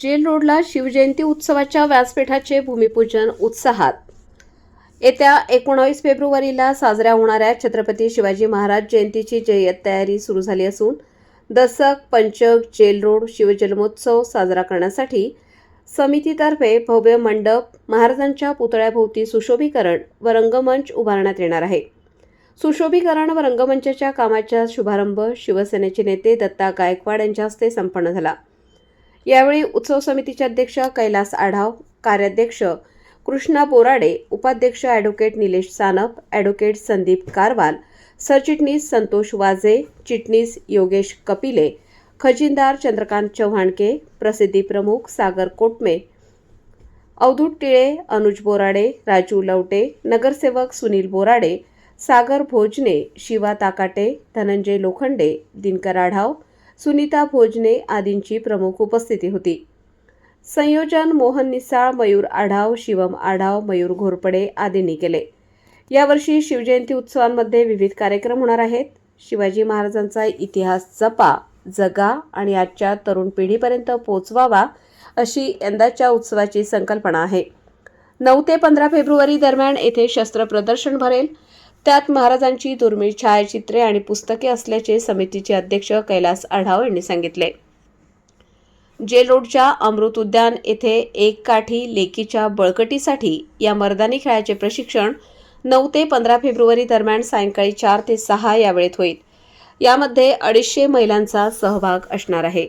Gel रोडला शिवजयंती उत्सवाच्या व्यासपीठाचे भूमिपूजन उत्साहात. येत्या एकोणावीस फेब्रुवारीला साजऱ्या होणाऱ्या छत्रपती शिवाजी महाराज जयंतीची जय्यत तयारी सुरू झाली असून दसक पंचक जेल रोड शिवजन्मोत्सव साजरा करण्यासाठी समितीतर्फे भव्य मंडप महाराजांच्या पुतळ्याभोवती सुशोभीकरण व रंगमंच उभारण्यात येणार आहे. सुशोभीकरण व रंगमंचाच्या कामाचा शुभारंभ शिवसेनेचे नेते दत्ता गायकवाड यांच्या हस्ते संपन्न झाला. यावेळी उत्सव समितीचे अध्यक्ष कैलास आढाव कार्याध्यक्ष कृष्णा बोराडे उपाध्यक्ष ॲडव्होकेट निलेश सानप ॲडव्होकेट संदीप कारवाल सरचिटणीस संतोष वाजे चिटणीस योगेश कपिले खजिनदार चंद्रकांत चव्हाणके प्रसिद्धी प्रमुख सागर कोटमे अवधूत टिळे अनुज बोराडे राजू लवटे नगरसेवक सुनील बोराडे सागर भोजने शिवा ताकाटे धनंजय लोखंडे दिनकर आढाव सुनीता भोजने आदींची प्रमुख उपस्थिती होती. संयोजन मोहन निसाळ मयूर आढाव शिवम आढाव मयूर घोरपडे आदींनी केले. यावर्षी शिवजयंती उत्सवांमध्ये विविध कार्यक्रम होणार आहेत. शिवाजी महाराजांचा इतिहास जपा जगा आणि आजच्या तरुण पिढीपर्यंत पोचवावा अशी यंदाच्या उत्सवाची संकल्पना आहे. नऊ ते पंधरा फेब्रुवारी दरम्यान येथे शस्त्र प्रदर्शन भरेल. त्यात महाराजांची दुर्मिळ छायाचित्रे आणि पुस्तके असल्याचे समितीचे अध्यक्ष कैलास आढाव यांनी सांगितले. जेलोडच्या अमृत उद्यान येथे एक काठी लेकीच्या बळकटीसाठी या मर्दानी खेळाचे प्रशिक्षण नऊ ते पंधरा फेब्रुवारी दरम्यान सायंकाळी चार ते सहा या वेळेत होईल. यामध्ये अडीचशे महिलांचा सहभाग असणार आहे.